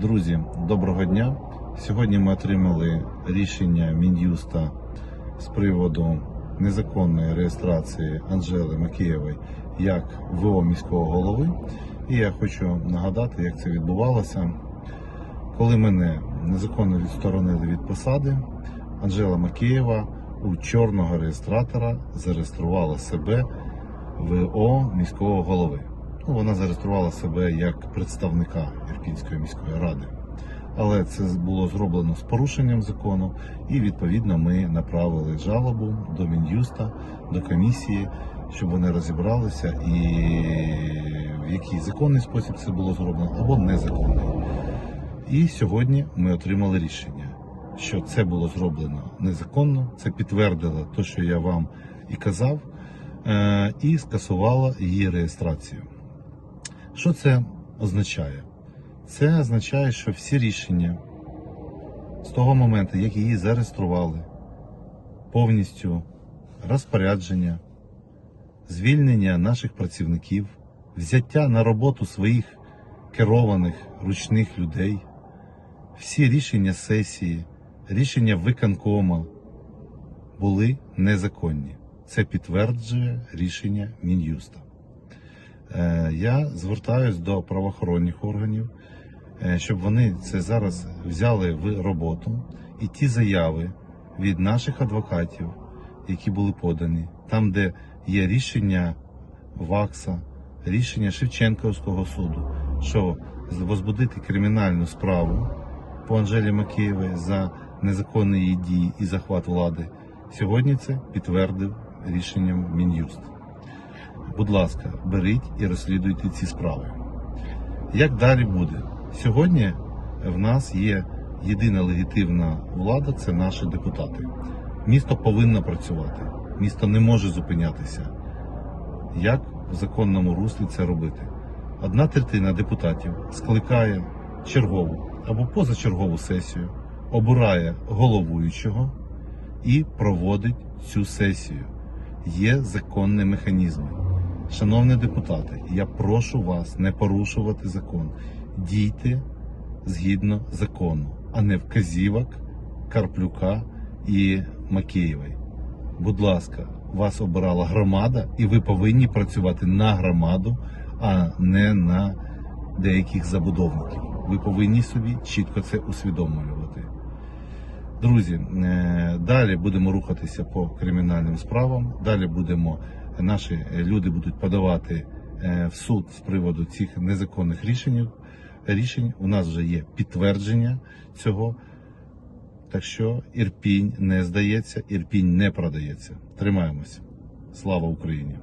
Друзі, доброго дня. Сьогодні ми отримали рішення Мін'юста з приводу незаконної реєстрації Анжели Макієвої як ВО міського голови. І я хочу нагадати, як це відбувалося. Коли мене незаконно відсторонили від посади, Анжела Макієва у чорного реєстратора зареєструвала себе ВО міського голови. Ну, вона зареєструвала себе як представника Ірпінської міської ради. Але це було зроблено з порушенням закону, і відповідно ми направили жалобу до Мін'юста, до комісії, щоб вони розібралися і в який законний спосіб це було зроблено або незаконний. І сьогодні ми отримали рішення, що це було зроблено незаконно. Це підтвердило те, що я вам і казав, е, і скасувало її реєстрацію. Що це означає? Це означає, що всі рішення з того моменту, як її зареєстрували, повністю розпорядження, звільнення наших працівників, взяття на роботу своїх керованих ручних людей, всі рішення сесії, рішення виконкома були незаконні. Це підтверджує рішення Мін'юста. Е, Я звертаюсь до правоохоронних органів, е, щоб вони це зараз взяли в роботу і ті заяви від наших адвокатів, які були подані, там, де є рішення ВАКСа, рішення Шевченківського суду, що возбудити кримінальну справу по Анжелі Макеєвій за незаконні її дії і захват влади. Сьогодні це підтвердив рішенням Мін'юст. Будь ласка, беріть і розслідуйте ці справи. Як далі буде? Сьогодні в нас є єдина легітимна влада це наші депутати. Місто повинно працювати, місто не може зупинятися. Як в законному руслі це робити? Одна третина депутатів скликає чергову або позачергову сесію, обирає головуючого і проводить цю сесію. Є законні механізми. Шановні депутати, я прошу вас не порушувати закон. Дійте згідно закону, а не вказівок Карплюка і Макеєвої. Будь ласка, вас обирала громада, і ви повинні працювати на громаду, а не на деяких забудовників. Ви повинні собі чітко це усвідомлювати. Друзі, е, далі будемо рухатися по кримінальним справам. Далі будемо наші люди будуть подавати е, в суд з приводу цих незаконних рішень. Рішень у нас вже є підтвердження цього. Так що Ірпінь не здається, Ірпінь не продається. Тримаємося. Слава Україні!